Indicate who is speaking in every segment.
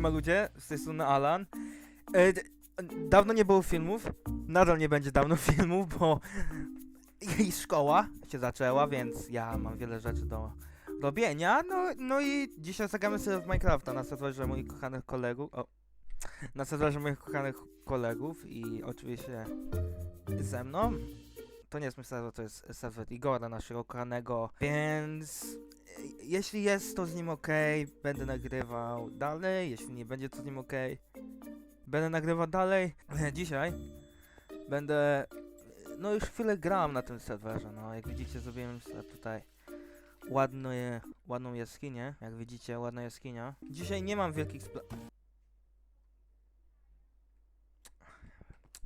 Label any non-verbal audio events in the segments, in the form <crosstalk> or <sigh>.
Speaker 1: Siema ludzie, z tej strony Alan. E, dawno nie było filmów, nadal nie będzie dawno <laughs> filmów, bo i szkoła się zaczęła, więc ja mam wiele rzeczy do robienia. No, no i dzisiaj zagramy sobie w Minecrafta na serwerze moich kochanych kolegów. O, na serwerze moich kochanych kolegów i oczywiście ze mną. To nie jest mój serwer, to jest serwer Igora, naszego kochanego, więc jeśli jest to z nim ok, będę nagrywał dalej, jeśli nie będzie to z nim ok, będę nagrywał dalej. <clears throat> Dzisiaj będę, no już chwilę grałem na tym serwerze, no jak widzicie zrobiłem tutaj ładne, ładną jaskinię, jak widzicie ładna jaskinia. Dzisiaj nie mam wielkich spla...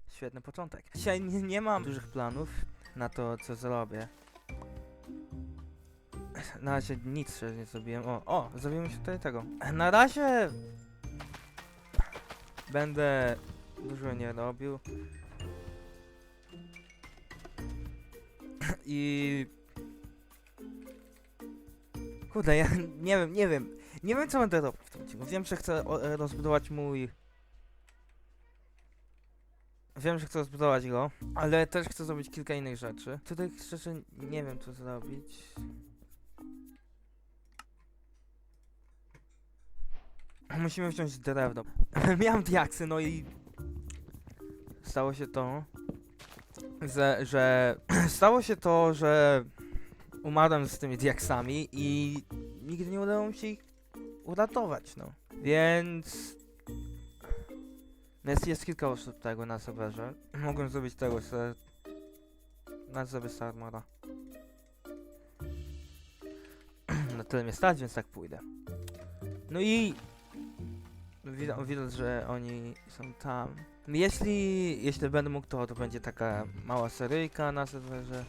Speaker 1: Świetny początek. Dzisiaj nie, nie mam dużych planów na to, co zrobię. Na razie nic jeszcze nie zrobiłem. O, o, zrobimy się tutaj tego. Na razie będę dużo nie robił. <clears throat> I kurde, ja <laughs> nie wiem, nie wiem. Nie wiem co będę robił w tym odcinku. Wiem, że chcę e, rozbudować mój Wiem, że chcę rozbudować go, ale też chcę zrobić kilka innych rzeczy. Tutaj szczerze nie wiem co zrobić. Musimy wziąć drewno. <laughs> Miałem diaksy, no i stało się to, że, że <clears throat> stało się to, że umarłem z tymi diaksami i nigdy nie udało mi się ich uratować, no. Więc Jest, jest kilka osób tego na serwerze. Mogłem zrobić tego se... Na Starmora. <clears throat> Na tyle mnie stać, więc tak pójdę. No i... Widać, widać, że oni są tam. Jeśli, jeśli będę mógł, to, to będzie taka mała seryjka na serwerze.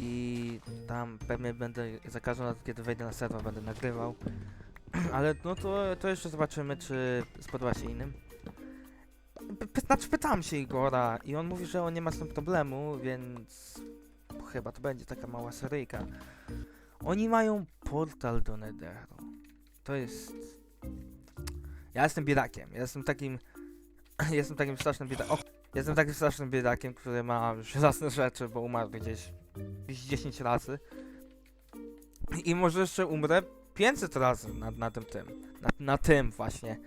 Speaker 1: I tam pewnie będę za każdym razem, kiedy wejdę na serwer, będę nagrywał. <clears throat> Ale no to, to jeszcze zobaczymy, czy spodoba się innym. Znaczy pytałem się Igora i on mówi, że on nie ma z tym problemu, więc chyba to będzie taka mała seryjka. Oni mają portal do Netheru. To jest... Ja jestem biedakiem, ja jestem takim... <clears throat> jestem takim strasznym biedakiem. Jestem takim strasznym biedakiem, który ma żelazne <laughs> rzeczy, bo umarł gdzieś, gdzieś 10 razy. I może jeszcze umrę 500 razy na, na tym tym. Na, na tym właśnie.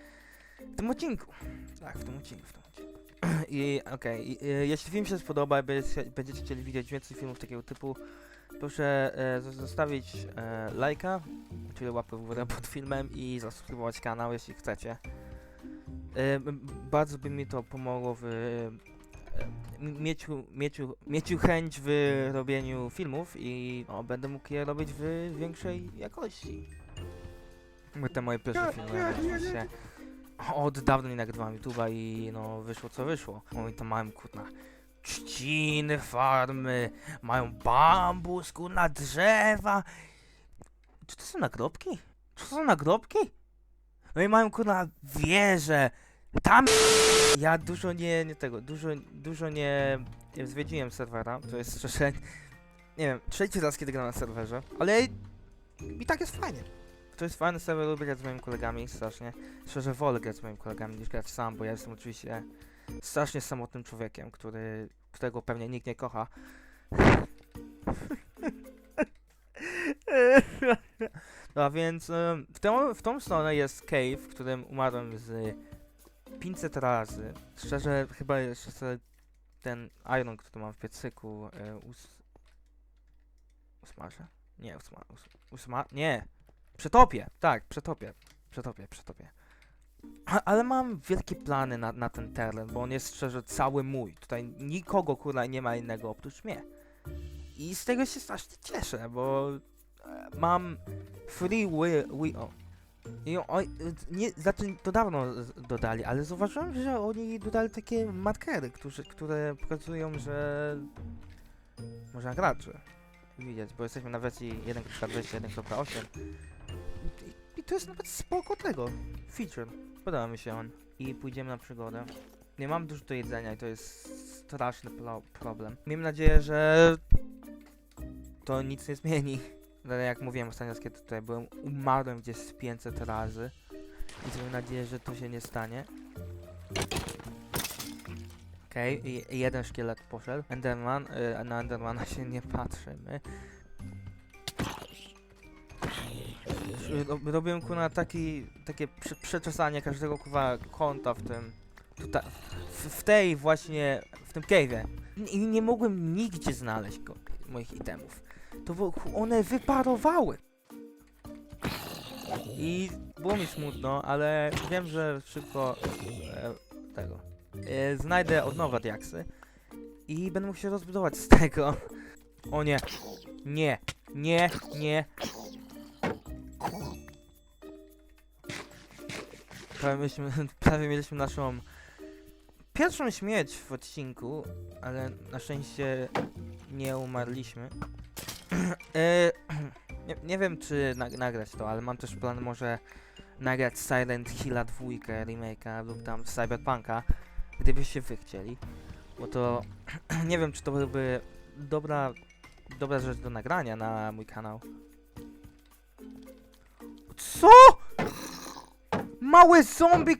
Speaker 1: W tym odcinku. Tak, w tym odcinku, w tym odcinku. <clears throat> I okej, i, y, jeśli film się spodoba będziecie, będziecie chcieli widzieć więcej filmów takiego typu, proszę e, zostawić e, lajka, czyli łapę w górę pod filmem i zasubskrybować kanał, jeśli chcecie. E, bardzo by mi to pomogło w e, mieciu, mieciu, mieciu chęć w robieniu filmów i no, będę mógł je robić w większej jakości. Bo te moje pierwsze filmy oczywiście od dawna nie nagrywałem YouTube'a i no wyszło co wyszło. Oni to mają kurna trzciny, farmy, mają bambus, kurna drzewa. Czy to są nagrobki? Czy to są nagrobki? No i mają kurna wieże. Tam ja dużo nie, nie tego, dużo, dużo nie, nie zwiedziłem serwera, to jest szczerze, nie wiem, trzeci raz kiedy gram na serwerze, ale i tak jest fajnie. To jest fajny serwer, lubię grać z moimi kolegami, strasznie. Szczerze wolę grać z moimi kolegami niż grać sam, bo ja jestem oczywiście strasznie samotnym człowiekiem, który, którego pewnie nikt nie kocha. <laughs> No a więc w, tą, w tą stronę jest cave, w którym umarłem z 500 razy. Szczerze chyba jeszcze ten iron, który mam w piecyku e, us... usmażę? Nie, usma... Us, usma... Nie! Przetopię, tak, przetopię. Przetopię, przetopię. Ale mam wielkie plany na, na ten teren, bo on jest szczerze cały mój. Tutaj nikogo kurwa nie ma innego oprócz mnie. I z tego się strasznie cieszę, bo e, mam free will, wi o. I o, nie, znaczy to dawno dodali, ale zauważyłem, że oni dodali takie markery, którzy, które pokazują, że można graczy widzieć, bo jesteśmy na wersji 1.21.8 I, I to jest nawet spoko tego feature. Podoba mi się on. I pójdziemy na przygodę. Nie mam dużo do jedzenia i to jest straszny pro problem. Miejmy nadzieję, że to nic nie zmieni. <laughs> Ale jak mówiłem ostatnio, kiedy tutaj byłem, umarłem gdzieś z 500 razy. I mam nadzieję, że to się nie stanie. Okej, okay, jeden szkielet poszedł. Enderman, y, na Endermana się nie patrzymy. Robiłem kurwa taki, takie prze, przeczesanie każdego kurwa kąta w tym. Tutaj, w, w tej właśnie, w tym cave'ie. I nie mogłem nigdzie znaleźć go, moich itemów. To było, one wyparowały. I było mi smutno, ale wiem, że szybko e, tego. E, znajdę od nowa diaksy i będę mógł się rozbudować z tego. O nie. Nie. Nie. Nie. Prawie mieliśmy, <laughs> prawie mieliśmy naszą pierwszą śmierć w odcinku, ale na szczęście nie umarliśmy. <clears throat> e, <clears throat> nie, nie wiem czy nag- nagrać to, ale mam też plan może nagrać Silent Hilla 2 remake'a lub tam Cyberpunka, gdybyście wy chcieli. Bo to <clears throat> nie wiem czy to byłby dobra, dobra rzecz do nagrania na mój kanał. Co? Małe zombie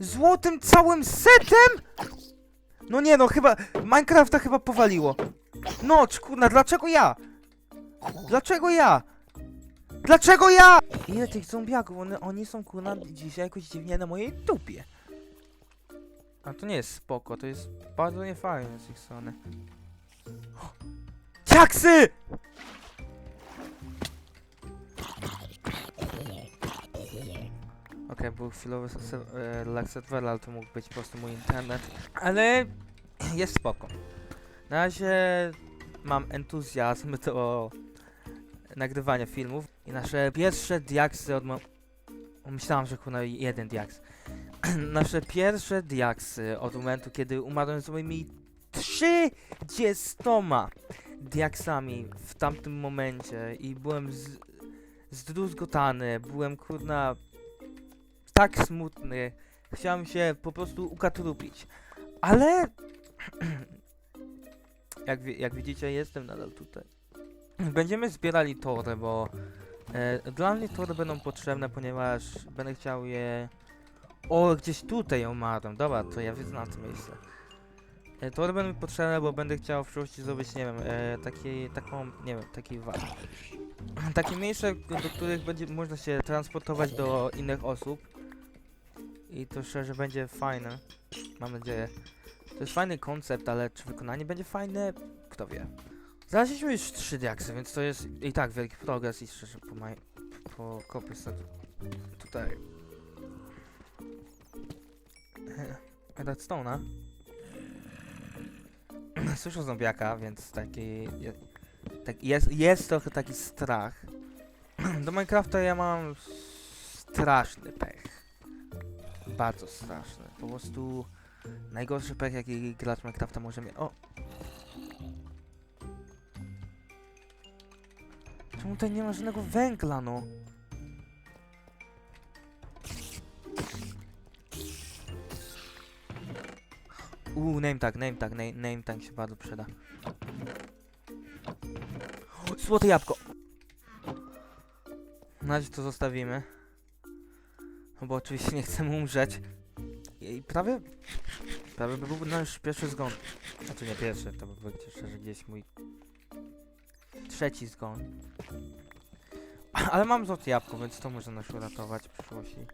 Speaker 1: złotym całym setem? No nie no, chyba Minecrafta chyba powaliło. No, kurna, dlaczego ja? Dlaczego ja? Dlaczego ja? Ile tych zombiaków? One, oni są kurna dzisiaj jakoś dziwnie na mojej dupie. A to nie jest spoko, to jest bardzo niefajne z ich strony. <gasps> Ciaksy! Okej, był chwilowy e, lag serwera, ale to mógł być po prostu mój internet. Ale <clears throat> jest spoko. Na razie mam entuzjazm do nagrywania filmów i nasze pierwsze diaksy od Myślałam, że kurwa jeden diaks. <clears throat> nasze pierwsze diaksy od momentu, kiedy umarłem z moimi 30 diaksami w tamtym momencie i byłem z, zdruzgotany, byłem kurna tak smutny. Chciałem się po prostu ukatrupić. Ale <clears throat> jak, jak widzicie, jestem nadal tutaj. Będziemy zbierali tory, bo e, dla mnie tory będą potrzebne, ponieważ będę chciał je... O, gdzieś tutaj umarłem. Dobra, to ja to miejsce. E, tory będą potrzebne, bo będę chciał w przyszłości zrobić, nie wiem, e, taki, taką, nie wiem, taki wa- <clears throat> takie miejsce, do których będzie można się transportować do innych osób. I to szczerze będzie fajne. Mam nadzieję. To jest fajny koncept, ale czy wykonanie będzie fajne? Kto wie. Znaleźliśmy już trzy diaksy, więc to jest i tak wielki progres i szczerze po maj... po kopię sobie tutaj <laughs> redstone'a. <clears throat> Słyszę zombiaka, więc taki tak jest, jest trochę taki strach. <clears throat> Do Minecrafta ja mam straszny pech. Bardzo straszny. Po prostu najgorszy pech jaki gracz Minecrafta może mieć. O! Czemu tutaj nie ma żadnego węgla, no? Uuu, name tag, name tag, name, name tag się bardzo przyda. Złote jabłko! Na razie to zostawimy. No bo oczywiście nie chcemy umrzeć. I prawie... Prawie by był nasz pierwszy zgon. To nie pierwszy, to by był szczerze gdzieś mój... Trzeci zgon. Ale mam złote jabłko, więc to może nas uratować w przyszłości.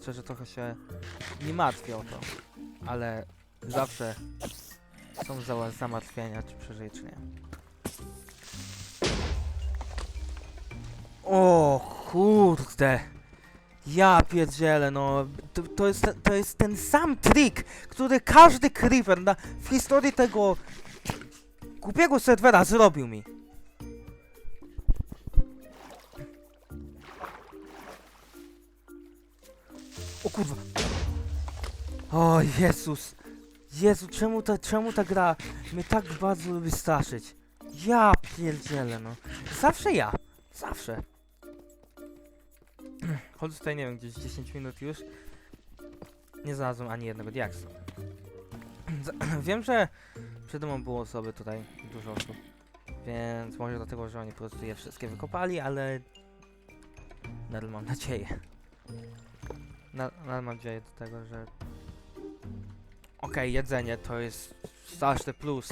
Speaker 1: Szczerze trochę się nie martwię o to. Ale zawsze są za zamartwienia, czy przeżyje, czy nie. Kurde. Ja pierdzielę, no. To, to, jest, to jest ten sam trik, który każdy creeper na, w historii tego głupiego serwera zrobił mi. O kurwa. O Jezus. Jezu, czemu ta, czemu ta gra mnie tak bardzo lubi straszyć? Ja pierdzielę, no. Zawsze ja. Zawsze. <clears throat> Chodzę tutaj, nie wiem, gdzieś 10 minut już. Nie znalazłem ani jednego diaksu. Z- <clears throat> Wiem, że przed mną było osoby tutaj, dużo osób. Więc może dlatego, że oni po prostu je wszystkie wykopali, ale Nadal mam nadzieję. Na, nadal mam nadzieję do tego, że... Okej, jedzenie to jest straszny plus.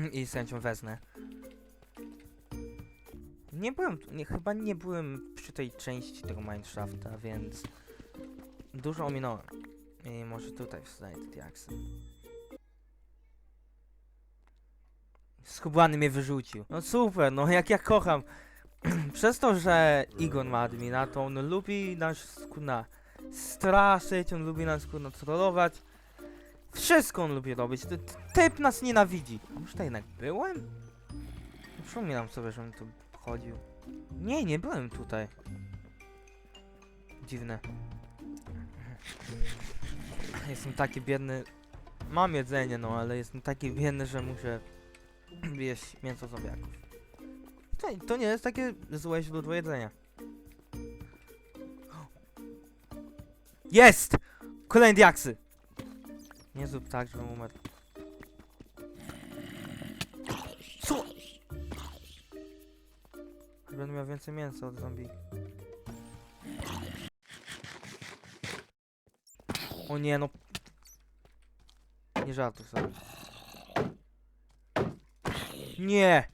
Speaker 1: <clears throat> I z chęcią wezmę. Nie byłem, nie, chyba nie byłem przy tej części tego Minecrafta, więc dużo ominąłem. I może tutaj znajdę diaksy. Skubany mnie wyrzucił. No super, no jak ja kocham. <clears throat> Przez to, że Igon ma admina, to on lubi nas kuna straszyć, on lubi nas kuna trollować. Wszystko on lubi robić. Ty- ty- Typ nas nienawidzi. Już tutaj jednak byłem? Przypominam sobie, że on tu chodził. Nie, nie byłem tutaj. Dziwne. <laughs> Jestem taki biedny. Mam jedzenie, no, ale jestem taki biedny, że muszę <clears throat> jeść mięso zombiaków. To, to nie jest takie złe źródło jedzenia. <gasps> Jest! Kolejne diaksy! Nie zrób tak, żebym umarł. Miał więcej mięsa od zombie. O nie, no. Nie żartuj sobie. Nie!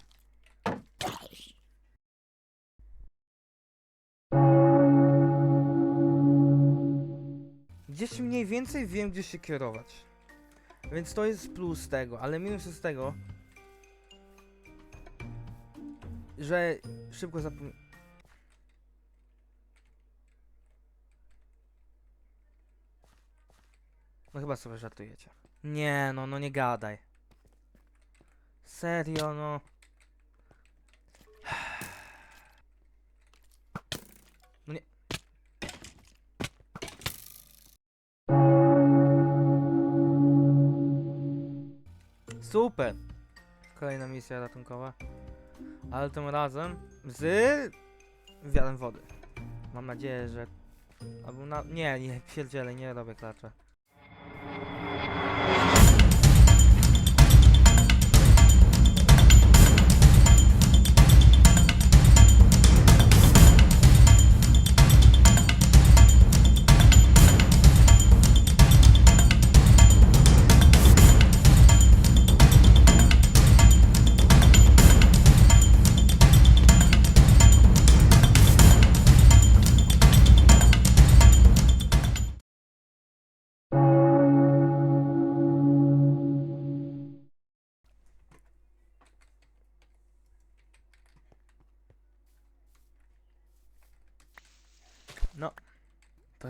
Speaker 1: Gdzieś mniej więcej wiem, gdzie się kierować. Więc to jest plus tego, ale minus jest tego, że szybko zapom... No chyba sobie żartujecie. Nie, no, no nie gadaj. Serio, no. <sighs> No nie. Super! Kolejna misja ratunkowa. Ale tym razem z wiarem wody. Mam nadzieję, że... Albo na... Nie, nie, pierdzielę, nie robię klacza.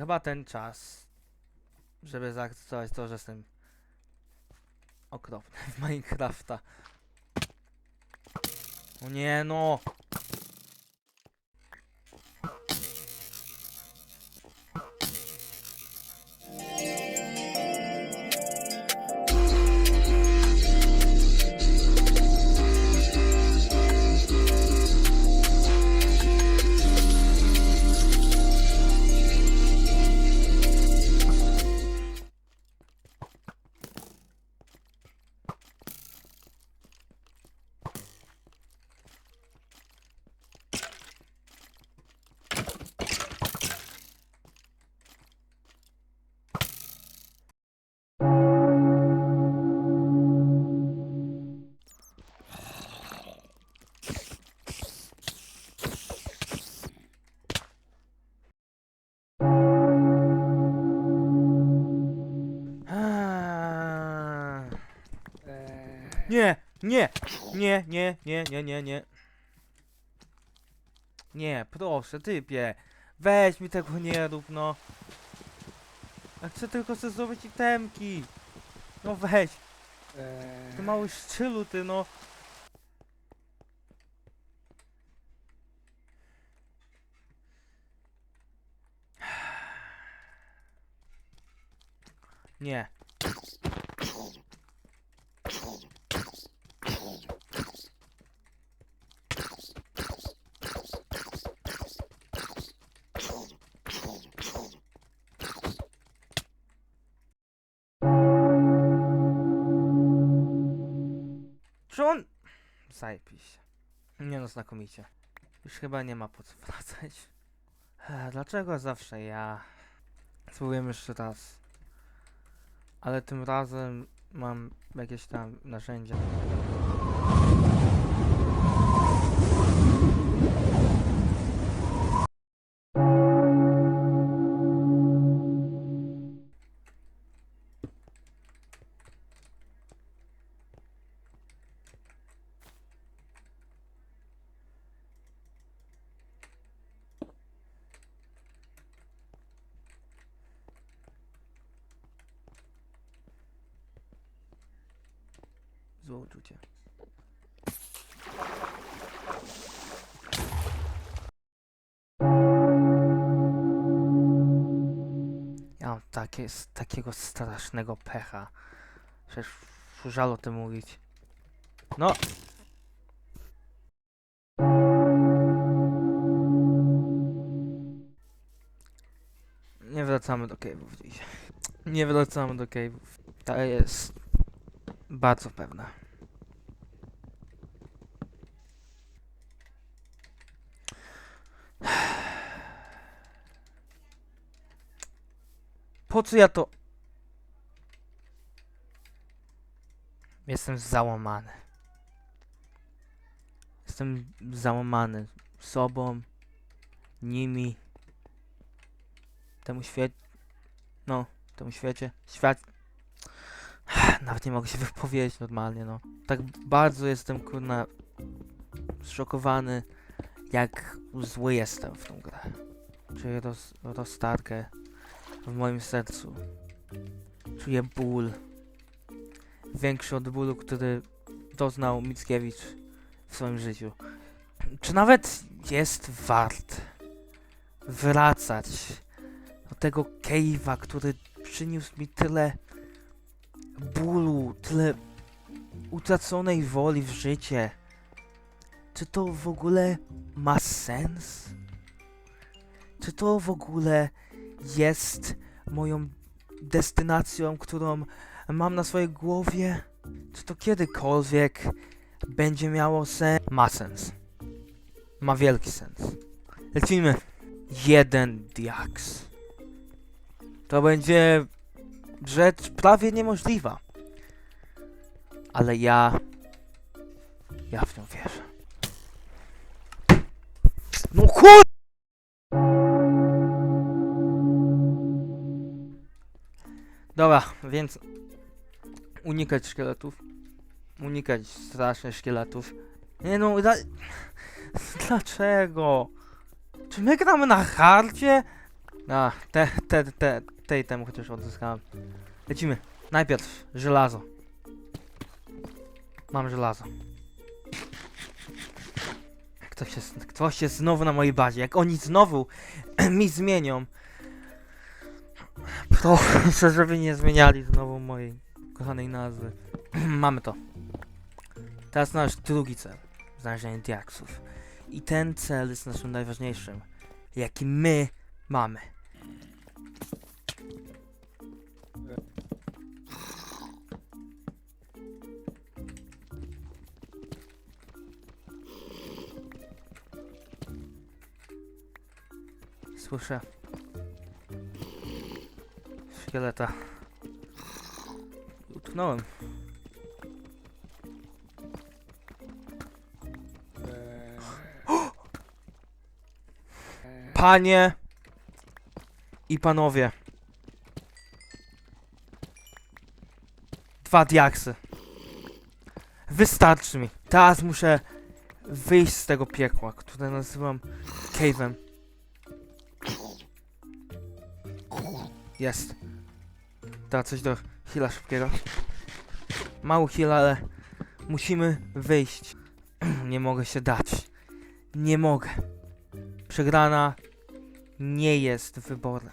Speaker 1: Chyba ten czas, żeby zaakceptować to, że jestem okropny w Minecrafta. O nie, no! Nie, nie, nie, nie, nie, nie, nie, nie. Nie, proszę, typie. Weź mi tego nie rób, no. Ja chcę tylko sobie zrobić itemki. No weź, ty mały szczylu, ty no. Nie. Zajebiście. Nie no, znakomicie. Już chyba nie ma po co wracać. Ech, Dlaczego zawsze ja? Spróbujemy jeszcze raz. Ale tym razem mam jakieś tam narzędzia. Złe uczucie. Ja mam takie, takiego strasznego pecha. Przecież żal o tym mówić. No! Nie wracamy do cave'ów. Nie wracamy do cave'ów. To jest bardzo pewne. Po co ja to... Jestem załamany. Jestem załamany sobą, nimi, temu świecie. No, temu świecie. Świat. <sighs> Nawet nie mogę się wypowiedzieć normalnie, no. Tak bardzo jestem, kurna, zszokowany, jak zły jestem w tą grę. Czuję roz, roztarkę w moim sercu. Czuję ból. Większy od bólu, który doznał Mickiewicz w swoim życiu. Czy nawet jest wart wracać do tego cave'a, który przyniósł mi tyle bólu, tyle utraconej woli w życie. Czy to w ogóle ma sens? Czy to w ogóle jest moją destynacją, którą mam na swojej głowie? Czy to kiedykolwiek będzie miało sens? Ma sens. Ma wielki sens. Lecimy. Jeden diaks. To będzie rzecz prawie niemożliwa. Ale ja. Ja w nią wierzę. No kur... Dobra, więc unikać szkieletów. Unikać strasznych szkieletów. Nie no, da... <laughs> dlaczego? Czy my gramy na hardzie? A, te, te, te, tej temu chociaż odzyskałem. Lecimy. Najpierw żelazo. Mam żelazo. Ktoś jest, jest znowu na mojej bazie. Jak oni znowu <clears throat> mi zmienią. Proszę, <clears throat> żeby nie zmieniali znowu mojej kochanej nazwy. <clears throat> Mamy to. Teraz nasz drugi cel. Znalezienie diaksów. I ten cel jest naszym najważniejszym. Jaki my mamy. Słyszę. Szkieleta. Utknąłem. Panie i panowie. Dwa diaksy. Wystarczy mi. Teraz muszę wyjść z tego piekła, które nazywam cave'em. Jest. Teraz coś do heala szybkiego. Mały heal, ale musimy wyjść. <clears throat> Nie mogę się dać. Nie mogę. Przegrana nie jest wyborem.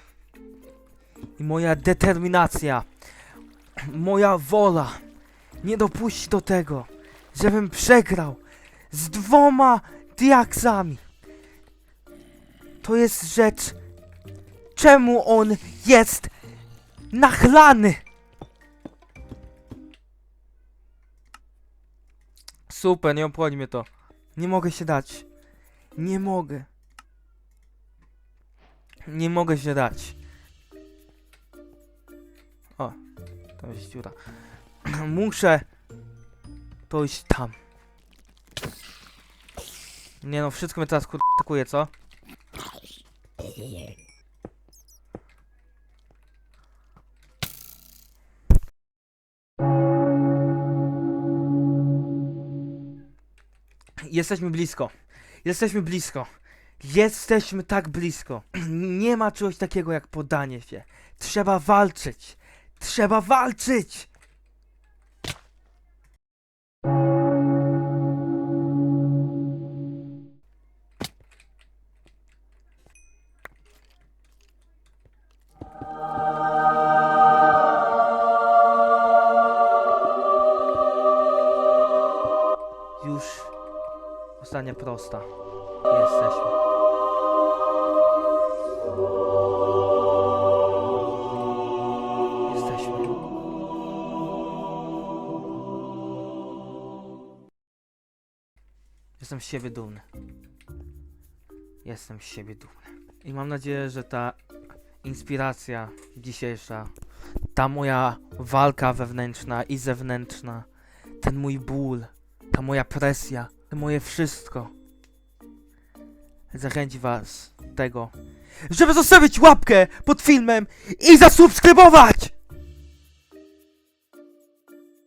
Speaker 1: I moja determinacja, <clears throat> moja wola nie dopuści do tego, żebym przegrał z dwoma diaksami. To jest rzecz, czemu on jest nachlany. Super, nie obchodzi mnie to. Nie mogę się dać. Nie mogę. Nie mogę się dać. O, tam jest dziura. <clears throat> Muszę dojść tam. Nie no, wszystko mnie teraz atakuje, co? Jesteśmy blisko. Jesteśmy blisko. Jesteśmy tak blisko. Nie ma czegoś takiego jak podanie się. Trzeba walczyć. Trzeba walczyć! Ostatnia prosta. Jesteśmy. Jesteśmy. Jestem z siebie dumny. Jestem z siebie dumny. I mam nadzieję, że ta inspiracja dzisiejsza, ta moja walka wewnętrzna i zewnętrzna, ten mój ból, ta moja presja, moje wszystko zachęci was do tego, żeby zostawić łapkę pod filmem i zasubskrybować!